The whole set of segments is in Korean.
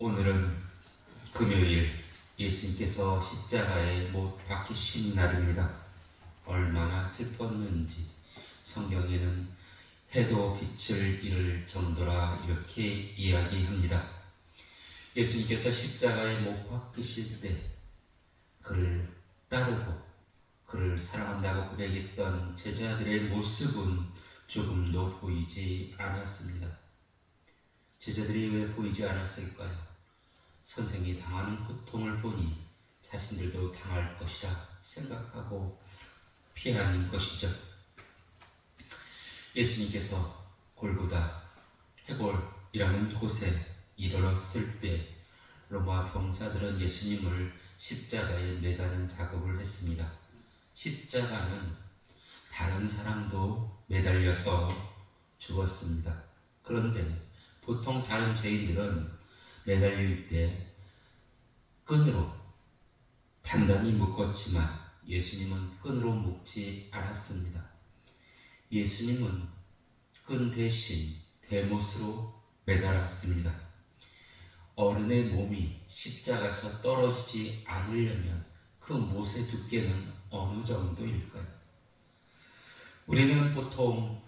오늘은 금요일 예수님께서 십자가에 못 박히신 날입니다. 얼마나 슬펐는지 성경에는 해도 빛을 잃을 정도라 이렇게 이야기합니다. 예수님께서 십자가에 못 박히실 때 그를 따르고 그를 사랑한다고 고백했던 제자들의 모습은 조금도 보이지 않았습니다. 제자들이 왜 보이지 않았을까요? 선생이 당하는 고통을 보니 자신들도 당할 것이라 생각하고 피하는 것이죠. 예수님께서 골고다 해골이라는 곳에 이르렀을 때 로마 병사들은 예수님을 십자가에 매다는 작업을 했습니다. 십자가는 다른 사람도 매달려서 죽었습니다. 그런데 보통 다른 죄인들은 매달릴 때 끈으로 단단히 묶었지만 예수님은 끈으로 묶지 않았습니다. 예수님은 끈 대신 대못으로 매달았습니다. 어른의 몸이 십자가에서 떨어지지 않으려면 그 못의 두께는 어느 정도일까요? 우리는 보통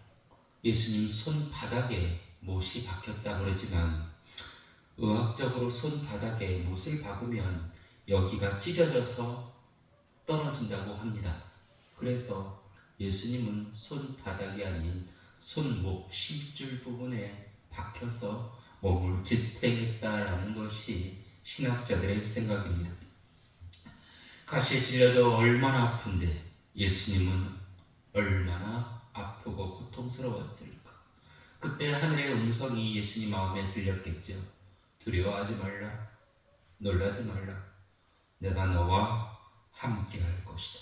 예수님 손바닥에 못이 박혔다 그러지만 의학적으로 손바닥에 못을 박으면 여기가 찢어져서 떨어진다고 합니다. 그래서 예수님은 손바닥이 아닌 손목 심줄 부분에 박혀서 몸을 지탱했다라는 것이 신학자들의 생각입니다. 가시에 찔려도 얼마나 아픈데 예수님은 얼마나 아프고 고통스러웠을까? 그때 하늘의 음성이 예수님 마음에 들렸겠죠. 두려워하지 말라. 놀라지 말라. 내가 너와 함께 할 것이다.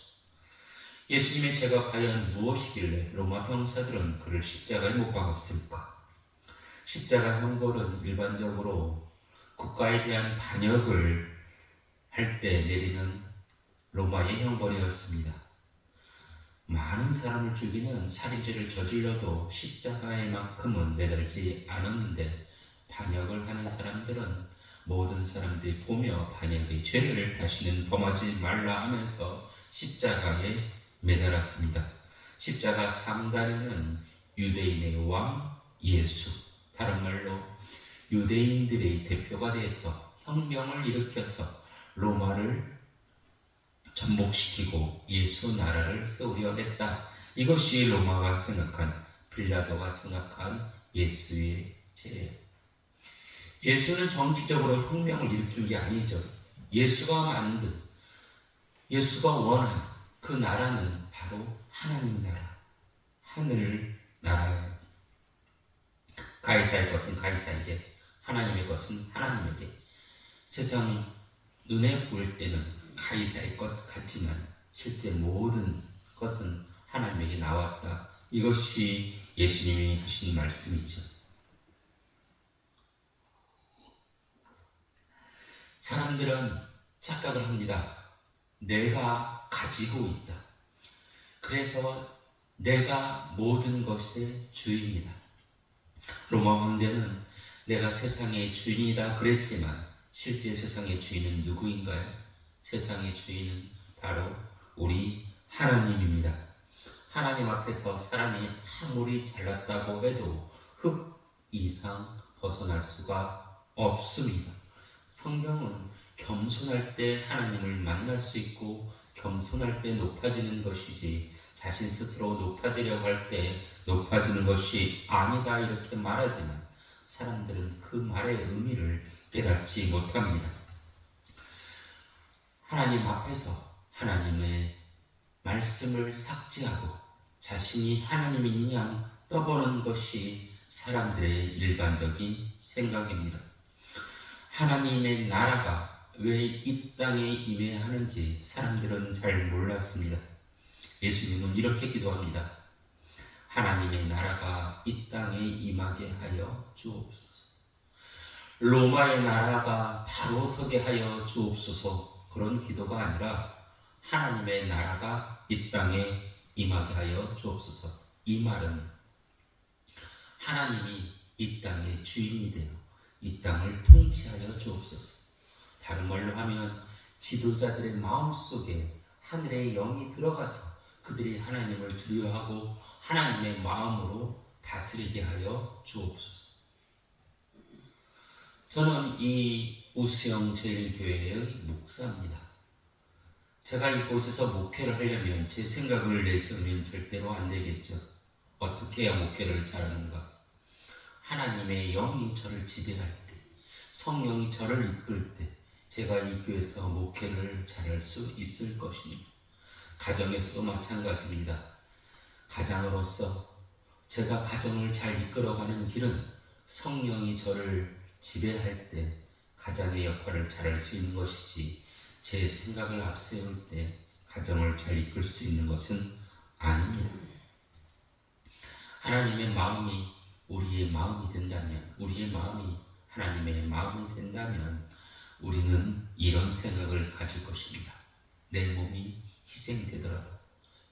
예수님의 죄가 과연 무엇이길래 로마 형사들은 그를 십자가에 못 박았을까? 십자가 형벌은 일반적으로 국가에 대한 반역을 할 때 내리는 로마의 형벌이었습니다. 많은 사람을 죽이는 살인죄를 저질러도 십자가에만큼은 매달지 않았는데 반역을 하는 사람들은 모든 사람들이 보며 반역의 죄를 다시는 범하지 말라 하면서 십자가에 매달았습니다. 십자가 상단에는 유대인의 왕 예수, 다른 말로 유대인들의 대표가 돼서 혁명을 일으켜서 로마를 전복시키고 예수 나라를 세우려 했다. 이것이 로마가 생각한 빌라도가 생각한 예수의 죄예요. 예수는 정치적으로 혁명을 일으킨 게 아니죠. 예수가 만든 예수가 원한 그 나라는 바로 하나님 나라, 하늘 나라예요. 가이사의 것은 가이사에게, 하나님의 것은 하나님에게. 세상 눈에 보일 때는 가이사의 것 같지만 실제 모든 것은 하나님에게 나왔다. 이것이 예수님이 하신 말씀이죠. 사람들은 착각을 합니다. 내가 가지고 있다. 그래서 내가 모든 것의 주인이다. 로마 황제는 내가 세상의 주인이다 그랬지만 실제 세상의 주인은 누구인가요? 세상의 주인은 바로 우리 하나님입니다. 하나님 앞에서 사람이 아무리 잘났다고 해도 흙 이상 벗어날 수가 없습니다. 성경은 겸손할 때 하나님을 만날 수 있고 겸손할 때 높아지는 것이지 자신 스스로 높아지려고 할 때 높아지는 것이 아니다 이렇게 말하지만 사람들은 그 말의 의미를 깨닫지 못합니다. 하나님 앞에서 하나님의 말씀을 삭제하고 자신이 하나님인 양 떠보는 것이 사람들의 일반적인 생각입니다. 하나님의 나라가 왜 이 땅에 임해야 하는지 사람들은 잘 몰랐습니다. 예수님은 이렇게 기도합니다. 하나님의 나라가 이 땅에 임하게 하여 주옵소서. 로마의 나라가 바로 서게 하여 주옵소서. 그런 기도가 아니라 하나님의 나라가 이 땅에 임하게 하여 주옵소서. 이 말은 하나님이 이 땅의 주인이 되어 이 땅을 통치하여 주옵소서. 다른 말로 하면 지도자들의 마음속에 하늘의 영이 들어가서 그들이 하나님을 두려워하고 하나님의 마음으로 다스리게 하여 주옵소서. 저는 이 우수영 제일교회의 목사입니다. 제가 이곳에서 목회를 하려면 제 생각을 내세우면 절대로 안 되겠죠. 어떻게 해야 목회를 잘하는가? 하나님의 영이 저를 지배할 때, 성령이 저를 이끌 때, 제가 이 교회에서 목회를 잘할 수 있을 것입니다. 가정에서도 마찬가지입니다. 가장으로서 제가 가정을 잘 이끌어가는 길은 성령이 저를 지배할 때 가장의 역할을 잘할 수 있는 것이지 제 생각을 앞세울 때 가정을 잘 이끌 수 있는 것은 아닙니다. 하나님의 마음이 우리의 마음이 된다면, 우리의 마음이 하나님의 마음이 된다면 우리는 이런 생각을 가질 것입니다. 내 몸이 희생이 되더라도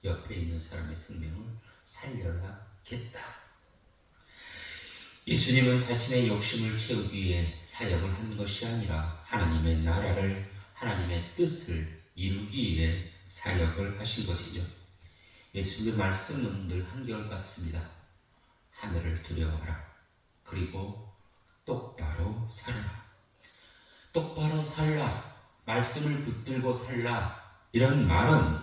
옆에 있는 사람의 생명을 살려야겠다. 예수님은 자신의 욕심을 채우기 위해 사역을 한 것이 아니라 하나님의 나라를 하나님의 뜻을 이루기 위해 사역을 하신 것이죠. 예수님의 말씀은 늘 한결같습니다. 하늘을 두려워하라. 그리고 똑바로 살아라. 똑바로 살라. 말씀을 붙들고 살라. 이런 말은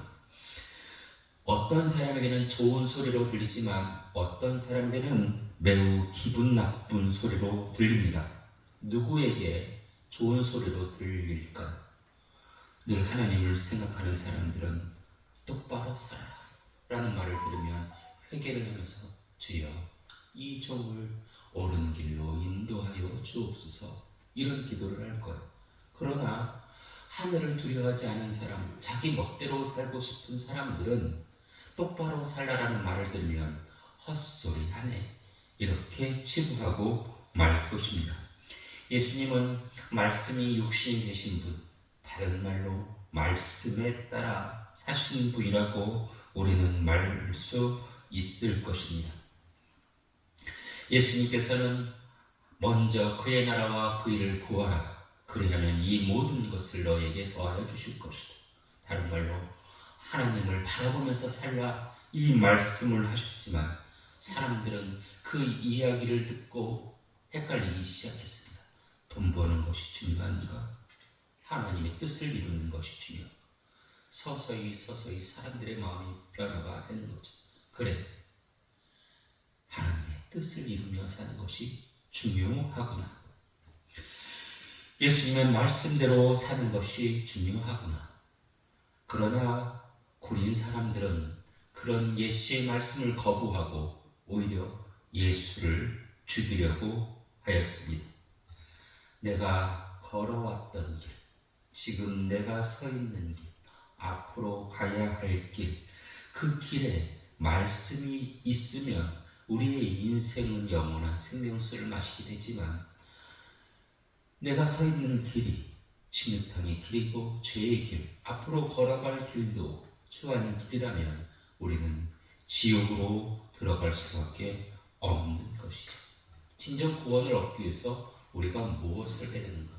어떤 사람에게는 좋은 소리로 들리지만 어떤 사람에게는 매우 기분 나쁜 소리로 들립니다. 누구에게 좋은 소리로 들릴까요? 늘 하나님을 생각하는 사람들은 똑바로 살아라 라는 말을 들으면 회개를 하면서 주여 이 종을 옳은 길로 인도하여 주옵소서 이런 기도를 할 거예요. 그러나 하늘을 두려워하지 않은 사람, 자기 멋대로 살고 싶은 사람들은 똑바로 살라라는 말을 들으면 헛소리 하네 이렇게 치부하고 말 것입니다. 예수님은 말씀이 육신이 되신 분, 다른 말로 말씀에 따라 사신 분이라고 우리는 말 수 있을 것입니다. 예수님께서는 먼저 그의 나라와 그 일을 구하라. 그리하면 이 모든 것을 너에게 더하여 주실 것이다. 다른 말로 하나님을 바라보면서 살라 이 말씀을 하셨지만 사람들은 그 이야기를 듣고 헷갈리기 시작했습니다. 돈 버는 것이 중요한가? 하나님의 뜻을 이루는 것이 중요한가? 서서히 서서히 사람들의 마음이 변화가 되는 거죠. 그래, 하나님의 뜻을 이루며 사는 것이 중요하구나. 예수님의 말씀대로 사는 것이 중요하구나. 그러나 고린 사람들은 그런 예수의 말씀을 거부하고 오히려 예수를 죽이려고 하였습니다. 내가 걸어왔던 길, 지금 내가 서 있는 길, 앞으로 가야 할 길, 그 길에 말씀이 있으면 우리의 인생은 영원한 생명수를 마시게 되지만 내가 서 있는 길이 진흙탕의 길이고 죄의 길, 앞으로 걸어갈 길도 추한 길이라면 우리는 지옥으로 들어갈 수밖에 없는 것이죠. 진정 구원을 얻기 위해서 우리가 무엇을 해야 되는가?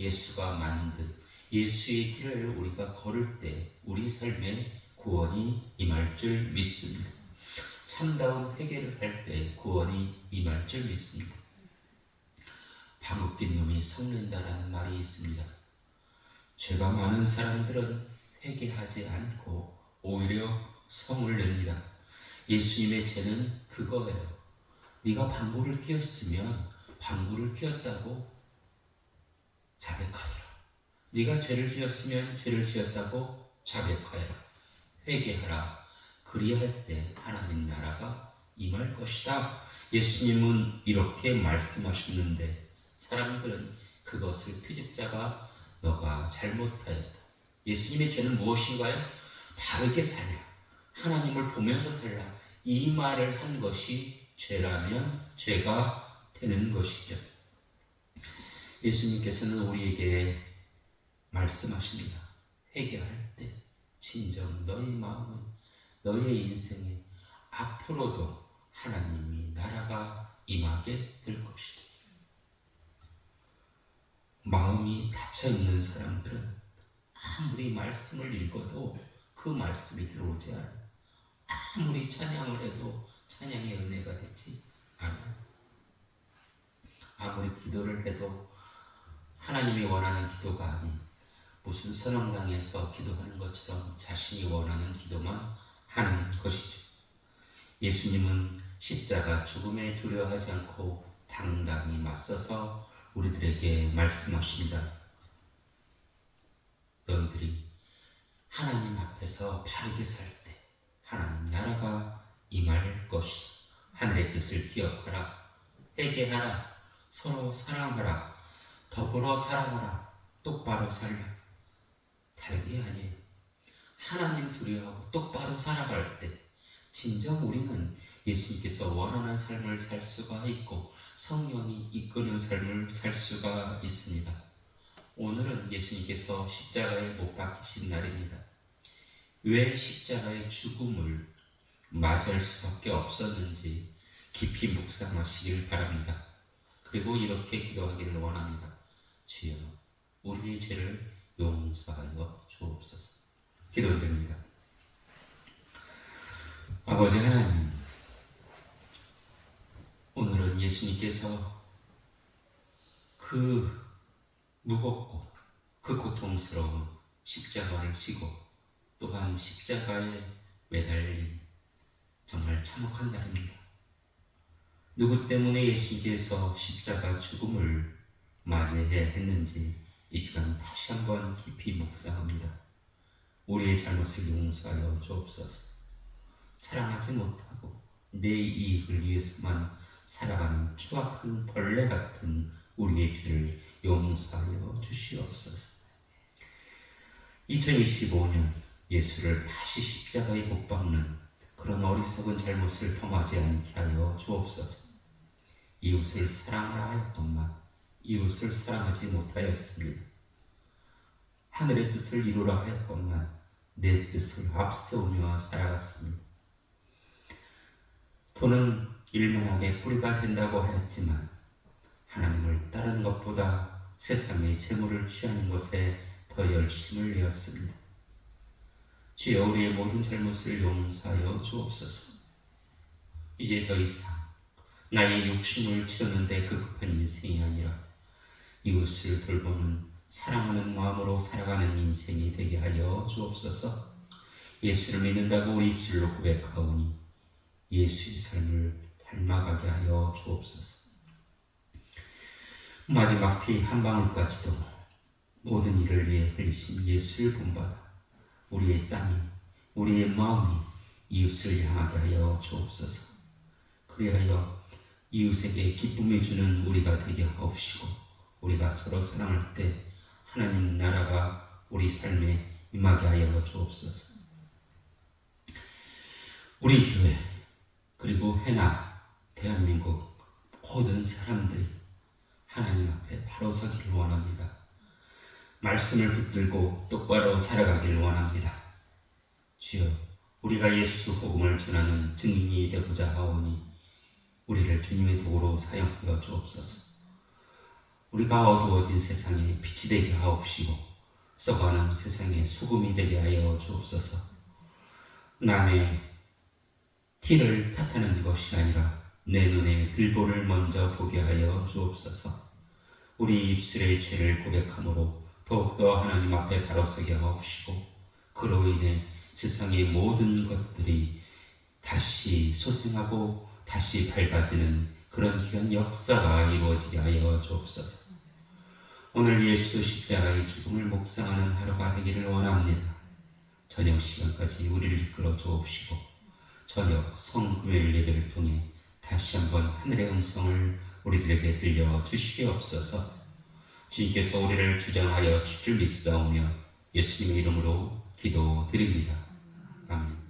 예수가 만든 예수의 길을 우리가 걸을 때 우리 삶에 구원이 임할 줄 믿습니다. 참다운 회개를 할 때 구원이 임할 줄 믿습니다. 방귀뀐 놈이 성낸다라는 말이 있습니다. 죄가 많은 사람들은 회개하지 않고 오히려 성을 냅니다. 예수님의 죄는 그거예요. 네가 방구를 끼었으면 방구를 끼었다고 자백하여라. 네가 죄를 지었으면 죄를 지었다고 자백하여라. 회개하라. 그리할 때 하나님 나라가 임할 것이다. 예수님은 이렇게 말씀하셨는데 사람들은 그것을 트집자가 너가 잘못하였다. 예수님의 죄는 무엇인가요? 바르게 살라. 하나님을 보면서 살라. 이 말을 한 것이 죄라면 죄가 되는 것이죠. 예수님께서는 우리에게 말씀하십니다. 회개할 때 진정 너희 마음을 너희의 인생에 앞으로도 하나님이 나라가 임하게 될 것이다. 마음이 닫혀 있는 사람들은 아무리 말씀을 읽어도 그 말씀이 들어오지 않아. 아무리 찬양을 해도 찬양의 은혜가 되지 않아. 아무리 기도를 해도 하나님이 원하는 기도가 아닌 무슨 선언당에서 기도하는 것처럼 자신이 원하는 기도만 하는 것이죠. 예수님은 십자가 죽음에 두려워하지 않고 당당히 맞서서 우리들에게 말씀하십니다. 너희들이 하나님 앞에서 바르게 살 때 하나님 나라가 임할 것이다. 하늘의 뜻을 기억하라. 회개하라. 서로 사랑하라. 더불어 사랑하라. 똑바로 살라. 다르게 아니에요. 하나님 두려워하고 똑바로 살아갈 때 진정 우리는 예수님께서 원하는 삶을 살 수가 있고 성령이 이끄는 삶을 살 수가 있습니다. 오늘은 예수님께서 십자가에 못 박히신 날입니다. 왜 십자가의 죽음을 맞이할 수밖에 없었는지 깊이 묵상하시길 바랍니다. 그리고 이렇게 기도하기를 원합니다. 주여, 우리의 죄를 용서하여 주옵소서. 기도드립니다. 아버지 하나님, 오늘은 예수님께서 그 무겁고 그 고통스러운 십자가를 지고 또한 십자가에 매달린 정말 참혹한 날입니다. 누구 때문에 예수님께서 십자가 죽음을 맞이해야 했는지 이 시간 다시 한번 깊이 묵상합니다. 우리의 잘못을 용서하여 주옵소서. 사랑하지 못하고 내 이익을 위해서만 살아가는 추악한 벌레 같은 우리의 죄를 용서하여 주시옵소서. 2025년 예수를 다시 십자가에 못 박는 그런 어리석은 잘못을 범하지 않게 하여 주옵소서. 이웃을 사랑하라 하였건만 이웃을 사랑하지 못하였습니다. 하늘의 뜻을 이루라 하였건만 내 뜻을 앞세우며 살아갔습니다. 돈은 일만하게 뿌리가 된다고 하였지만 하나님을 따르는 것보다 세상의 재물을 취하는 것에 더 열심을 내었습니다. 주여 우리의 모든 잘못을 용서하여 주옵소서. 이제 더 이상 나의 욕심을 채우는데 급급한 인생이 아니라 이웃을 돌보는 사랑하는 마음으로 살아가는 인생이 되게 하여 주옵소서. 예수를 믿는다고 우리 입술로 고백하오니 예수의 삶을 닮아가게 하여 주옵소서. 마지막 피 한 방울까지도 모든 일을 위해 흘리신 예수를 본받아 우리의 땀이 우리의 마음이 이웃을 향하게 하여 주옵소서. 그리하여 이웃에게 기쁨을 주는 우리가 되게 하옵시고 우리가 서로 사랑할 때 하나님 나라가 우리 삶에 임하게 하여 주옵소서. 우리 교회 그리고 해나 대한민국 모든 사람들이 하나님 앞에 바로 서기를 원합니다. 말씀을 붙들고 똑바로 살아가기를 원합니다. 주여, 우리가 예수 복음을 전하는 증인이 되고자 하오니 우리를 주님의 도구로 사용하여 주옵소서. 우리가 어두워진 세상에 빛이 되게 하옵시고 썩어가는 세상에 소금이 되게 하여 주옵소서. 남의 티를 탓하는 것이 아니라 내 눈에 들보를 먼저 보게 하여 주옵소서. 우리 입술의 죄를 고백함으로 더욱더 하나님 앞에 바로 서게 하옵시고 그로 인해 세상의 모든 것들이 다시 소생하고 다시 밝아지는 그런 귀한 역사가 이루어지게 하여 주옵소서. 오늘 예수 십자가의 죽음을 묵상하는 하루가 되기를 원합니다. 저녁 시간까지 우리를 이끌어 주옵시고 저녁 성금요일 예배를 통해 다시 한번 하늘의 음성을 우리들에게 들려 주시옵소서. 주님께서 우리를 주장하여 줄 믿사오며 예수님의 이름으로 기도드립니다. 아멘.